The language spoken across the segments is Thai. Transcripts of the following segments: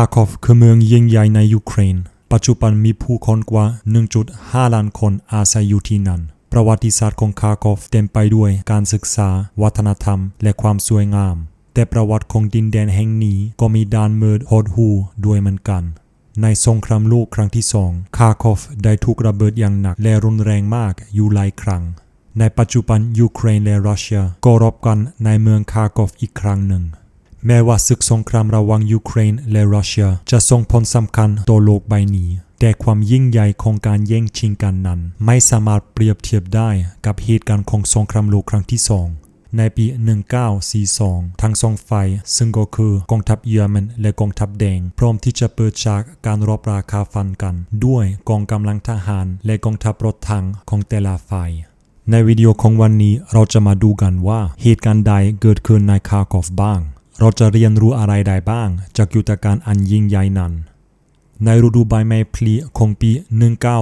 าคอฟคือเมืองยิ่งใหญ่ในยูเครน ปัจจุบันมีผู้คนกว่า 1.5 ล้านคนอาศัยอยู่ที่นั่น ประวัติศาสตร์ของคาคอฟเต็มไปด้วยการศึกษา วัฒนธรรม และความสวยงาม แต่ประวัติของดินแดนแห่งนี้ก็มีด้านมืดโหดหูด้วยเหมือนกัน ในสงครามโลกครั้งที่สองคาคอฟได้ถูกระเบิดอย่างหนักและรุนแรงมากอยู่หลายครั้งในปัจจุบันยูเครนและรัสเซียก็รบกันในเมืองคาคอฟอีกครั้งหนึ่ง แม้ว่าศึกสงครามระหว่างยูเครนและรัสเซียจะส่งผลสำคัญต่อโลกใบนี้แต่ความยิ่งใหญ่ของการแย่งชิงกันนั้น ไม่สามารถเปรียบเทียบได้กับเหตุการณ์ของสงครามโลกครั้งที่สองในปี 1942 ทั้งสองฝ่ายซึ่งก็คือกองทัพเยอรมันและกองทัพแดง พร้อมที่จะเปิดฉากการรบราคาฟันกัน ด้วยกองกำลังทหารและกองทัพรถถังของแต่ละฝ่าย ในวิดีโอของวันนี้เราจะมาดูกันว่าเหตุการณ์ใดเกิดขึ้นในคาร์คอฟบ้าง เราจะเรียนรู้อะไรได้บ้าง จากยุทธการอันยิ่งใหญ่นั้น ในฤดูใบไม้ผลิของปี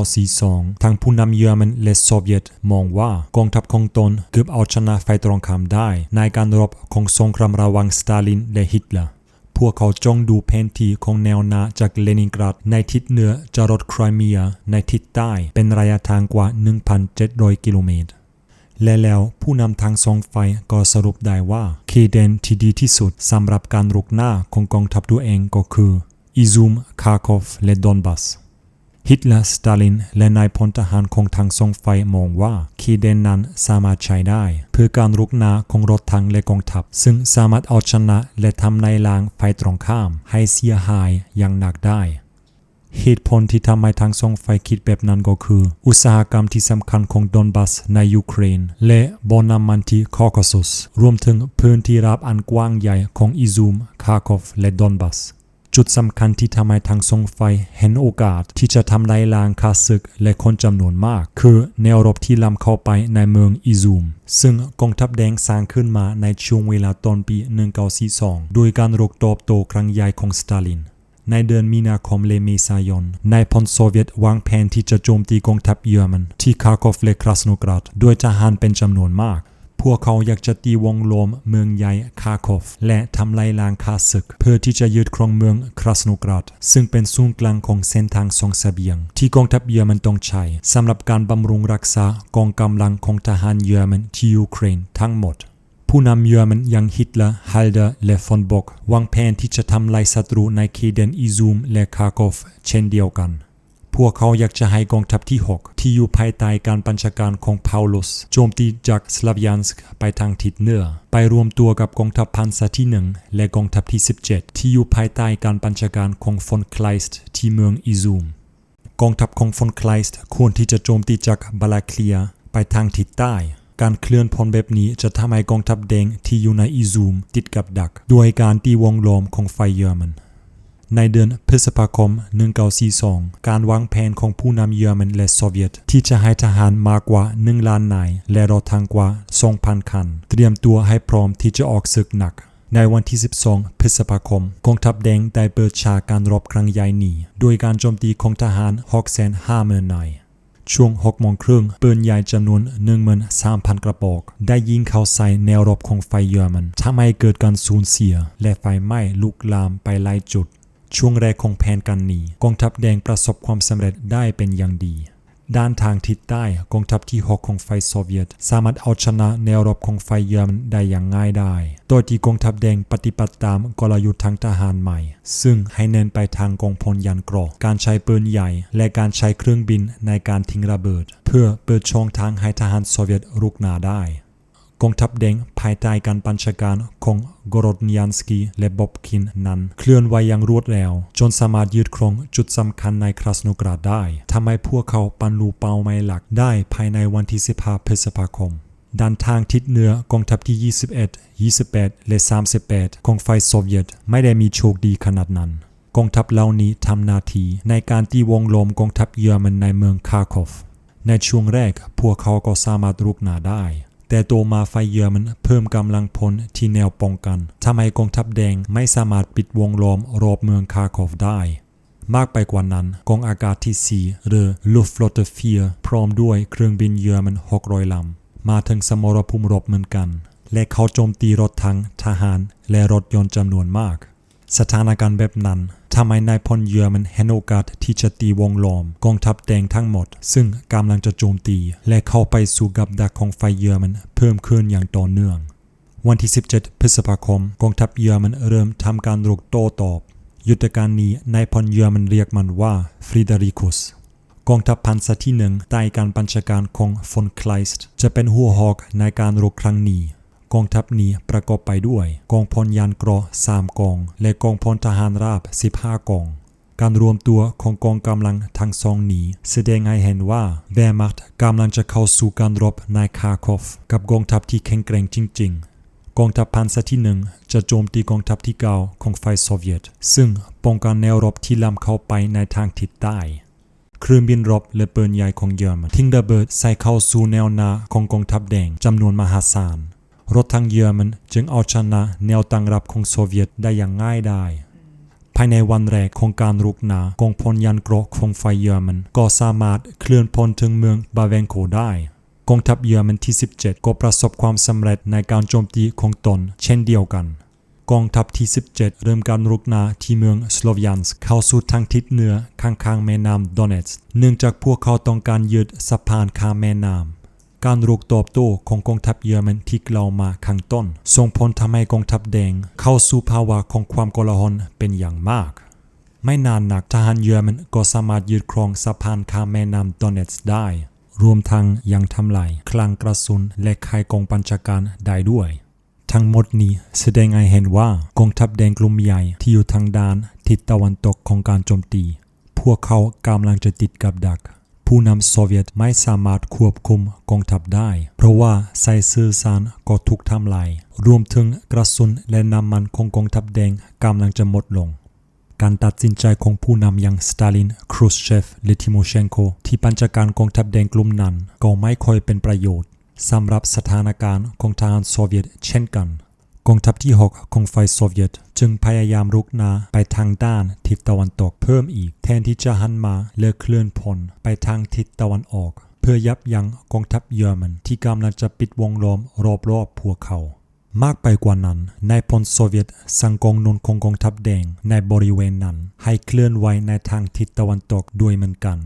1942 ทางผู้นำเยอรมันและโซเวียตมองว่ากองทัพของตนเกือบเอาชนะไฟตรงข้ามได้ ในการรบของสงครามระหว่างสตาลินและฮิตเลอร์พวกเขาจ้องดูแผนที่ของแนวหนาจากเลนินกราดในทิศเหนือจรดไครเมีย ในทิศใต้เป็นระยะทางกว่า 1,700 กิโลเมตร และแล้วผู้นำทางสองฝ่ายก็สรุปได้ว่าเคเดนที่ดีที่สุดสำหรับการรุกหน้าของกองทัพตัวเองก็คืออิซุมคาคอฟ และดอนบัส ฮิตเลอร์สตาลิน และนายพลทหารของทางสองฝ่ายมองว่าคีเดนนั้นสามารถใช้ได้ เพื่อการรุกหน้าของรถถังและกองทัพ ซึ่งสามารถเอาชนะและทำลายลางฝ่ายตรงข้าม ให้เสียหายอย่างหนักได้ เหตุผลที่ทำให้ทางสองฝ่ายคิดแบบนั้นก็คือ อุตสาหกรรมที่สำคัญของดอนบัสในยูเครน และบอน้ำมันที่คอคาซัสรวมถึงพื้นที่ราบอันกว้างใหญ่ของอิซูม คาคอฟ และดอนบัส จุดสำคัญที่ทำให้ทางสองฝ่ายเห็นโอกาสที่จะทำลายล้างคาศึกและคนจำนวนมาก คือแนวรบที่ล้ำเข้าไปในเมืองอิซูม ซึ่งกองทัพแดงสร้างขึ้นมาในช่วงเวลาตอนปี 1942 โดยการรุกตอบโต้ครั้งใหญ่ของสตาลิน ในเดือนมีนาคมและเมษายนนายพลโซเวียตวางแผนที่จะโจมตีกองทัพเยอรมันที่คาคอฟและคราสโนกราดด้วยทหารเป็นจำนวนมากพวกเขาอยากจะตีวงล้อมเมืองใหญ่คาคอฟ และทำลายล้างคาศึก เพื่อที่จะยึดครองเมืองคราสโนกราดซึ่งเป็นศูนย์กลางของเส้นทางส่งเสบียง ที่กองทัพเยอรมันต้องใช้สำหรับการบำรุงรักษากองกำลังของทหารเยอรมันที่ยูเครนทั้งหมด ผู้นำเยอรมันย่างฮิตเลอร์ฮัลเดอร์และฟอนบอกวางแผนที่จะทำลายศัตรูในเคเดนอิซูมและคาร์คอฟเช่นเดียวกัน พวกเขาอยากจะให้กองทัพที่ 6 ที่อยู่ภายใต้การบัญชาการของพาวลุสโจมตีจากสลาวิยันสกไปทางทิศเหนือ ไปรวมตัวกับกองทัพพันซาที่ 1 และกองทัพที่ 17 ที่อยู่ภายใต้การบัญชาการของฟอนคลายส์ที่เมืองอิซูม กองทัพของฟอนคลายส์ควรที่จะโจมตีจากบาลาเคลียไปทางทิศใต้ การเคลื่อนพลแบบนี้จะทำให้กองทัพแดงที่อยู่ในอิซูมติดกับดัก ด้วยการตีวงล้อมของไฟเยอรมันในเดือนพฤษภาคม 1942 การวางแผนของผู้นำเยอรมันและโซเวียต ที่จะให้ทหารมากกว่า 1 ล้านนาย และรถถังกว่า 2,000 คัน เตรียมตัวให้พร้อมที่จะออกศึกหนัก ในวันที่ 12 พฤษภาคม กองทัพแดงได้เปิดฉากการรบครั้งใหญ่นี้ โดยการโจมตีของทหาร650,000นาย ช่วง6โมงครึ่งปืนใหญ่จำนวน 13,000 กระบอก ได้ยิงเข้าใส่แนวรบของไฟเยอรมันทำให้เกิดการสูญเสีย และไฟไหม้ลุกลามไปหลายจุด ช่วงแรกของแผนการหนีกองทัพแดงประสบความสำเร็จได้เป็นอย่างดี ด้านทางทิศใต้กองทัพที่ 6 ของไฟโซเวียต สามารถเอาชนะแนวรบของไฟเยอรมันได้อย่างง่ายได้โดยที่กองทัพแดงปฏิบัติตามกลยุทธ์ทางทหารใหม่ ซึ่งให้เน้นไปทางกองพลยันเกรอการใช้ปืนใหญ่ และการใช้เครื่องบินในการทิ้งระเบิด เพื่อเปิดช่องทางให้ทหารโซเวียตรุกหนาได้ กองทัพแดงภายใต้การบัญชาการของกรดนยันสกีและบอบคินนั้น เคลื่อนไหวอย่างรวดเร็วจนสามารถยึดครองจุดสำคัญในคราสโนกราดได้ทำให้พวกเขาบรรลุเป้าหมายหลักได้ภายในวันที่15พฤษภาคมด้านทางทิศเหนือกองทัพที่ 21 28 และ 38 ของฝ่ายโซเวียตไม่ได้มีโชคดีขนาดนั้น กองทัพเหล่านี้ทำหน้าที่ในการตีวงล้อมกองทัพเยอรมันในเมืองคาคอฟ ในช่วงแรกพวกเขาก็สามารถรุกหนาได้ แต่ตัวมาไฟเยอรมันเพิ่มกำลังพลที่แนวป้องกันทำให้กองทัพแดงไม่สามารถปิดวงล้อมรอบเมืองคาร์คอฟได้ มากไปกว่านั้นกองอากาศที่ 4 หรือ Luftwaffe 4 พร้อมด้วยเครื่องบินเยอรมัน 600 ลำ มาถึงสมรภูมิรบเหมือนกัน และเขาโจมตีรถถังทหารและรถยนต์จำนวนมาก สถานการณ์แบบนั้นทำให้นายพลเยอรมันเห็นโอกาสที่จะตีวงล้อมกองทัพแดงทั้งหมด ซึ่งกำลังจะโจมตี และเข้าไปสู่กับดักของไฟเยอรมันเพิ่มขึ้นอย่างต่อเนื่อง วันที่ 17 พฤษภาคม กองทัพเยอรมันเริ่มทำการรุกโต้ตอบ ยุทธการนี้นายพลเยอรมันเรียกมันว่าฟรีเดริคุสกองทัพพันธะที่หนึ่งใต้การบัญชาการของฟอนคลส์จะเป็นหัวหอกในการรุกครั้งนี้ กองทัพนี้ประกอบไปด้วย กองพลยานเกราะสามกอง และกองพลทหารราบ 15 กอง การรวมตัวของกองกำลังทั้งสองนี้ แสดงให้เห็นว่าแวร์มัร์ตกำลังจะเข้าสู่การรบในคาคอฟ กับกองทัพที่แข็งแกร่งจริง ๆกองทัพพันธะที่หนึ่งจะโจมตีกองทัพที่เก่าของฝ่ายโซเวียต ซึ่งป้องกันแนวรบที่ล้ำเข้าไปในทางทิศใต้ เครื่องบินรบและปืนใหญ่ของเยอรมันทิ้งระเบิดใส่เข้าสู่แนวหนาของกองทัพแดงจำนวนมหาศาล รถทางเยอรมันจึงเอาชนะแนวตั้งรับของโซเวียตได้อย่างง่ายดายภายในวันแรกของการรุกหนากองพลยันเกราะของฝ่ายเยอรมันก็สามารถเคลื่อนพลถึงเมืองบาเวนโคได้กองทัพเยอรมันที่ 17 ก็ประสบความสำเร็จในการโจมตีของตน เช่นเดียวกัน กองทัพที่ 17 เริ่มการรุกนาที่เมืองสโลวยันส์เข้าสู่ทางทิศเหนือข้างๆแม่น้ำดอนเนตส์เนื่องจากพวกเขาต้องการยึดสะพานข้ามแม่น้ำ การรุกตอบโต้ของกองทัพเยอรมันที่กล่าวมาข้างต้น ส่งผลทำให้กองทัพแดงเข้าสู่ภาวะของความโกลาหลเป็นอย่างมากไม่นานนักทหารเยอรมันก็สามารถยึดครองสะพานข้ามแม่น้ำดอนเนตส์ได้ รวมทั้งยังทำลายคลังกระสุนและค่ายกองบัญชาการได้ด้วย ทั้งหมดนี้แสดงให้เห็นว่ากองทัพแดงกลุ่มใหญ่ที่อยู่ทางด้านทิศตะวันตกของการโจมตี พวกเขากำลังจะติดกับดัก ผู้นำโซเวียตไม่สามารถควบคุมกองทัพได้ เพราะว่าสายสื่อสารก็ถูกทำลาย รวมถึงกระสุนและน้ำมันของกองทัพแดงกำลังจะหมดลง การตัดสินใจของผู้นำอย่างสตาลิน ครูสเชฟและทิโมเชนโก ที่ปัญชาการกองทัพแดงกลุ่มนั้น ก็ไม่ค่อยเป็นประโยชน์สำหรับสถานการณ์ของทหารโซเวียตเช่นกัน กองทัพที่ 6 ของฝ่ายโซเวียต จึงพยายามรุกนาไปทางด้านทิศตะวันตกเพิ่มอีก แทนที่จะหันมาเลือกเคลื่อนพลไปทางทิศตะวันออก เพื่อยับยั้งกองทัพเยอรมันที่กำลังจะปิดวงล้อมรอบๆพวกเขามากไปกว่านั้นนายพลโซเวียตสั่งกองนุนของกองทัพแดงในบริเวณนั้น ให้เคลื่อนไหวในทางทิศตะวันตกด้วยเหมือนกัน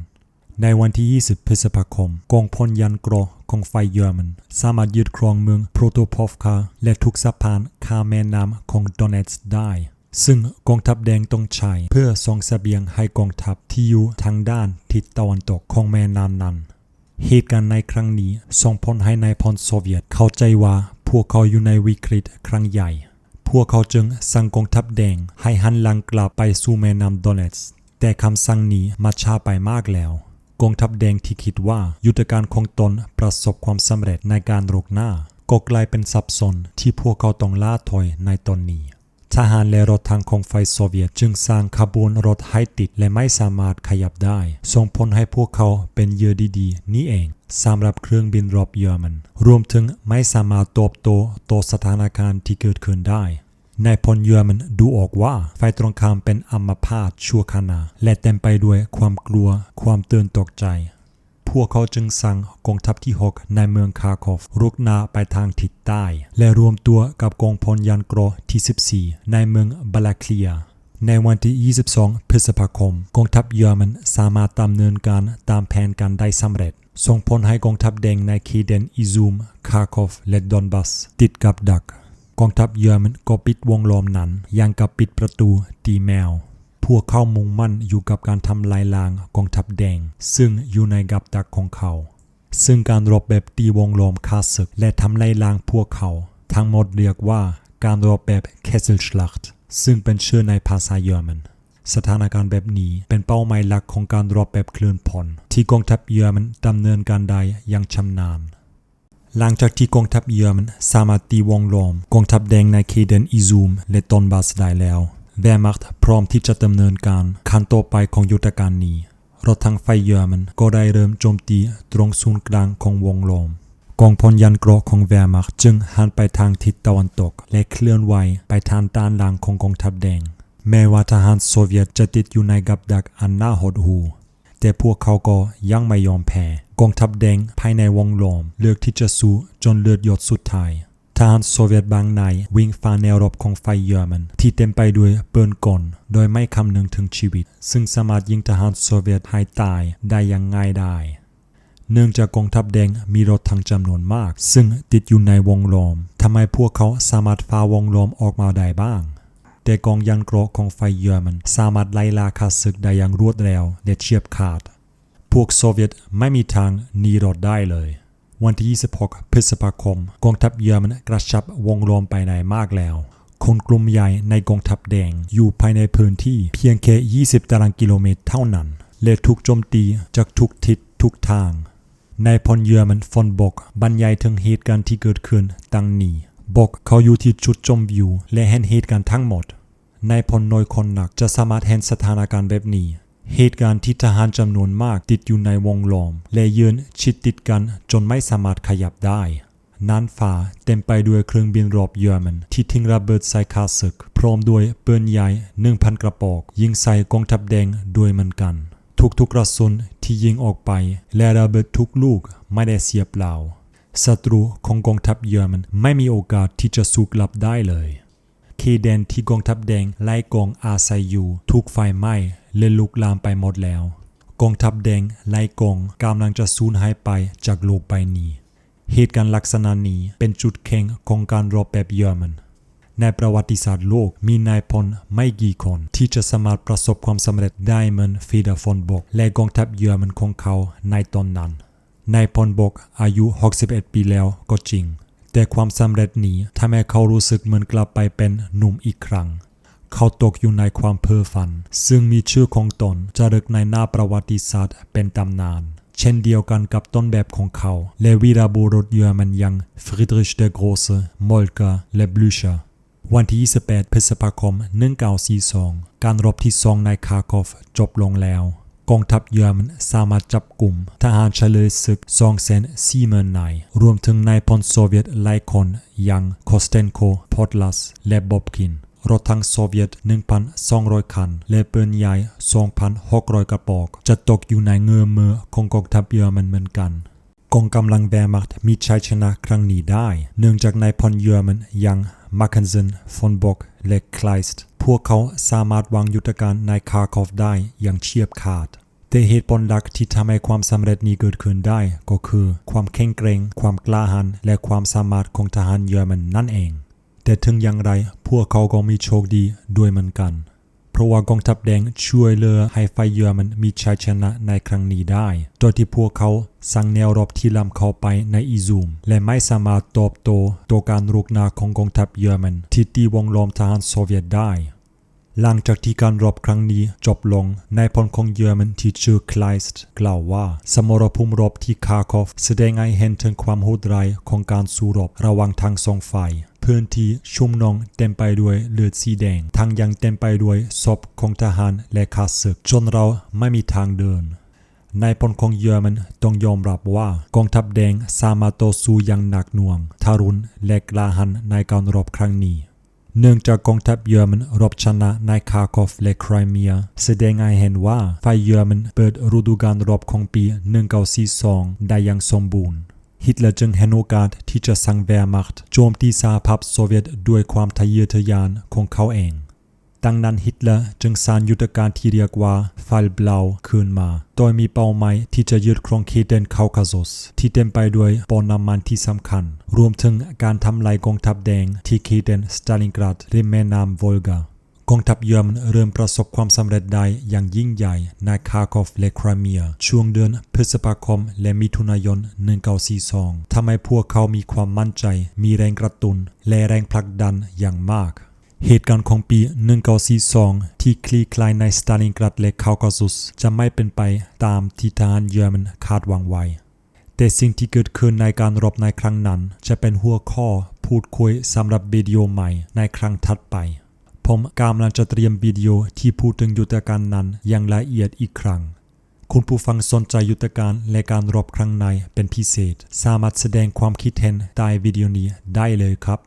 ในวันที่ 20 พฤษภาคม กองพลยันกรอของฝ่ายเยอรมัน สามารถยึดครองเมืองโปรโตพอฟคาและทุกสะพานข้ามแม่น้ำของดอนเนตส์ได้ ซึ่งกองทัพแดงต้องใช้เพื่อส่งเสบียงให้กองทัพที่อยู่ทางด้านทิศตะวันตกของแม่น้ำนั้น เหตุการณ์ในครั้งนี้ส่งผลให้นายพลโซเวียตเข้าใจว่าพวกเขาอยู่ในวิกฤตครั้งใหญ่ พวกเขาจึงสั่งกองทัพแดงให้หันหลังกลับไปสู่แม่น้ำดอนเนตส์แต่คำสั่งนี้มาช้าไปมากแล้ว กองทัพแดงที่คิดว่ายุทธการของตนประสบความสำเร็จในการรกหน้า ก็กลายเป็นสับสนที่พวกเขาต้องล่าถอยในตอนนี้ ทหารและรถทางของฝ่ายโซเวียตจึงสร้างขบวนรถให้ติดและไม่สามารถขยับได้ ส่งผลให้พวกเขาเป็นเหยื่อดีๆ นี่เองสำหรับเครื่องบินรบเยอรมัน รวมถึงไม่สามารถตอบโต้ต่อสถานการณ์ที่เกิดขึ้นได้ นายพลเยอรมันดูออกว่าฝ่ายตรงข้ามเป็นอัมพาตชั่วขณะและเต็มไปด้วยความกลัว ความตื่นตกใจ พวกเขาจึงสั่งกองทัพที่ 6 ในเมืองคาร์คอฟรุกนาไปทางทิศใต้ และรวมตัวกับกองพลยันเกรอที่ 14 ในเมืองบาลาเคลียในวันที่ 22 พฤษภาคม กองทัพเยอรมันสามารถดำเนินการตามแผนการได้สำเร็จ ส่งผลให้กองทัพแดงในคีเดน อิซูม คาร์คอฟ และดอนบัส ติดกับดัก กองทัพเยอรมันก็ปิดวงล้อมนั้นยังกับปิดประตูตีแมว พวกเขามุ่งมั่นอยู่กับการทำลายล้างกองทัพแดง ซึ่งอยู่ในกับดักของเขา ซึ่งการรบแบบตีวงล้อมคาศึกและทำลายล้างพวกเขา ทั้งหมดเรียกว่าการรบแบบ Kesselschlacht ซึ่งเป็นชื่อในภาษาเยอรมันสถานการณ์แบบนี้เป็นเป้าหมายหลักของการรบแบบเคลื่อนพลที่กองทัพเยอรมันดำเนินการได้อย่างชำนาญ หลังจากที่กองทัพเยอรมันสามารถตีวงล้อมกองทัพแดงในเคเดนอิซูมและตอนบาสได้แล้วแวร์มักพร้อมที่จะดำเนินการขั้นต่อไปของยุทธการนี้รถทางไฟเยอรมันก็ได้เริ่มโจมตีตรงศูนย์กลางของวงล้อมกองพลยันเกราะของแวร์มักจึงหันไปทางทิศตะวันตก และเคลื่อนไหวไปทางด้านหลังของกองทัพแดง แม้ว่าทหารโซเวียตจะติดอยู่ในกับดักอันน่าหดหู่ แต่พวกเขาก็ยังไม่ยอมแพ้ กองทัพแดงภายในวงล้อม เลือกที่จะสู้จนเลือดหยดสุดท้ายทหารโซเวียตบางนายวิ่งฝ่าแนวรบของไฟเยอรมัน ที่เต็มไปด้วยปืนกลโดยไม่คำนึงถึงชีวิต ซึ่งสามารถยิงทหารโซเวียตให้ตายได้อย่างง่ายดายเนื่องจากกองทัพแดงมีรถทังจำนวนมาก ซึ่งติดอยู่ในวงล้อมทำไมพวกเขาสามารถฝ่าวงล้อมออกมาได้บ้าง แต่กองยันเกราะของไฟเยอรมันสามารถไล่ล่าข้าศึกได้อย่างรวดเร็วและเฉียบขาด พวกโซเวียตไม่มีทางหนีรอดได้เลย วันที่ 26 พฤษภาคม กองทัพเยอรมันกระชับวงล้อมไปในมากแล้ว คนกลุ่มใหญ่ในกองทัพแดงอยู่ภายในพื้นที่เพียงแค่ 20 ตารางกิโลเมตรเท่านั้น และถูกโจมตีจากทุกทิศทุกทางนายพลเยอรมันฟอนบอกบรรยายถึงเหตุการณ์ที่เกิดขึ้นดังนี้ บอกเขาอยู่ที่จุดชมวิว และเห็นเหตุการณ์ทั้งหมด นายพลน้อยคนหนักจะสามารถเห็นสถานการณ์แบบนี้ เหตุการณ์ที่ทหารจำนวนมากติดอยู่ในวงล้อม และยืนชิดติดกันจนไม่สามารถขยับได้น่านฟ้าเต็มไปด้วยเครื่องบินรบเยอรมันที่ทิ้งระเบิดใส่ข้าศึก พร้อมด้วยปืนใหญ่1,000กระบอก ยิงใส่กองทัพแดงด้วยเหมือนกัน ทุกๆกระสุนที่ยิงออกไป และระเบิดทุกลูกไม่ได้เสียเปล่า ศัตรูของกองทัพเยอรมันไม่มีโอกาสที่จะสู้กลับได้เลยเคแดนที่กองทัพแดงไล่กองอาศัยอยู่ถูกไฟไหม้และลุกลามไปหมดแล้ว กองทัพแดงไล่กองกำลังจะสูญหายไปจากโลกใบนี้ เหตุการณ์ลักษณะนี้เป็นจุดแข็งของการรบแบบเยอรมันในประวัติศาสตร์โลกมีนายพลไม่กี่คนที่จะสามารถประสบความสำเร็จได้เหมือนฟีดาฟอนบกและกองทัพเยอรมันของเขาในตอนนั้น นายพลบกอายุ 61 ปีแล้วก็จริง แต่ความสำเร็จนี้ทำให้เขารู้สึกเหมือนกลับไปเป็นหนุ่มอีกครั้ง เขาตกอยู่ในความเพ้อฝัน ซึ่งมีชื่อของตนจะรึกในหน้าประวัติศาสตร์เป็นตำนาน เช่นเดียวกันกับต้นแบบของเขาและวีรบุรุษเยอรมันยังฟริดริชเดโกรเซมอลกาและบลูชาวันที่ 28 พฤษภาคม 1942 การรบที่สองในคาคอฟจบลงแล้ว กองทัพเยอรมันสามารถจับกลุ่มทหารเฉลยศึก2 4 0 0 0 0นาย รวมถึงนายพลโซเวียตหลายคนอย่างคอสเตนโค พอตลัส และบอบกินรถถังโซเวียต 1,200 คัน และปืนใหญ่ 2,600 กระบอก จะตกอยู่ในเงื้อมือของกองทัพเยอรมันเหมือนกัน กองกำลังแวร์มักมีชัยชนะครั้งนี้ได้ เนื่องจากนายพลเยอรมันยังมาร์เคนเซนฟอนบอกและคลายส์ พวกเขาสามารถวางยุทธการในคาร์คอฟได้อย่างเฉียบขาด แต่เหตุผลหลักที่ทำให้ความสำเร็จนี้เกิดขึ้นได้ก็คือ ความแข็งแกร่ง ความกล้าหาญและความสามารถของทหารเยอรมันนั่นเอง แต่ถึงอย่างไรพวกเขาก็มีโชคดีด้วยเหมือนกัน ราะว่ากองทัพแดงช่วยเหลือให้ไฟเยอรมันมีชัยชนะในครั้งนี้ได้ โดยที่พวกเขาสั่งแนวรบที่ล้ำเข้าไปในอีซูม และไม่สามารถตอบโต้ต่อการรุกนาของกองทัพเยอรมันที่ตีวงล้อมทหารโซเวียตได้ หลังจากที่การรบครั้งนี้จบลง นายพลของเยอรมันที่ชื่อคลายส์กล่าวว่า สมรภูมิรบที่คาคอฟแสดงให้เห็นถึงความโหดร้ายของการสู้รบระหว่างทั้งสองฝ่ายพื้นที่ชุ่มนองเต็มไปด้วยเลือดสีแดงทั้งยังเต็มไปด้วยศพของทหารและข้าศึก จนเราไม่มีทางเดินนายพลของเยอรมันต้องยอมรับว่ากองทัพแดงสามารถต่อสู้อย่างหนักหน่วง ทารุณและกล้าหาญในการรบครั้งนี้ เนื่องจากกองทัพเยอรมันรบชนะในคาคอฟและไครเมีย แสดงให้เห็นว่าฝ่ายเยอรมันเปิดฤดูกาลรบของปี 1942 ได้อย่างสมบูรณ์ฮิตเลอร์จึงเห็นโอกาสที่จะสั่งแวร์มักต์โจมตีสหภาพโซเวียตด้วยความทะเยอทะยานของเขาเอง ดังนั้นฮิตเลอร์จึงสร้างยุทธการที่เรียกว่าฟัลเบลาขึ้นมา โดยมีเป้าหมายที่จะยึดครองเขตแดนคาคาซัสที่เต็มไปด้วยปอนน้ำมันที่สำคัญ รวมถึงการทำลายกองทัพแดงที่เขตแดนสตาลินกราดริมแม่น้ำโวลกากองทัพเยอรมันเริ่มประสบความสำเร็จได้อย่างยิ่งใหญ่ในคาคอฟและครเมีย ช่วงเดือนพฤษภาคมและมิถุนายน 1942ทำให้พวกเขามีความมั่นใจ มีแรงกระตุนและแรงผลักดันอย่างมาก เหตุการณ์ของปี 1942 ที่คลี่คลายในสตาลินกราดและคาคาซัสจะไม่เป็นไปตามที่ทหารเยอรมันคาดหวังไว้ แต่สิ่งที่เกิดขึ้นในการรบในครั้งนั้น จะเป็นหัวข้อพูดคุยสำหรับวิดีโอใหม่ในครั้งถัดไป ผมกำลังจะเตรียมวิดีโอที่พูดถึงยุทธการนั้นอย่างละเอียดอีกครั้ง คุณผู้ฟังสนใจยุทธการและการรบครั้งในเป็นพิเศษ สามารถแสดงความคิดเห็นใต้วิดีโอนี้ได้เลยครับ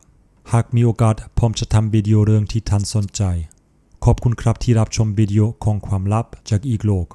หากมีโอกาสผมจะทำวิดีโอเรื่องที่ท่านสนใจ ขอบคุณครับที่รับชมวิดีโอของความลับจากอีกโลก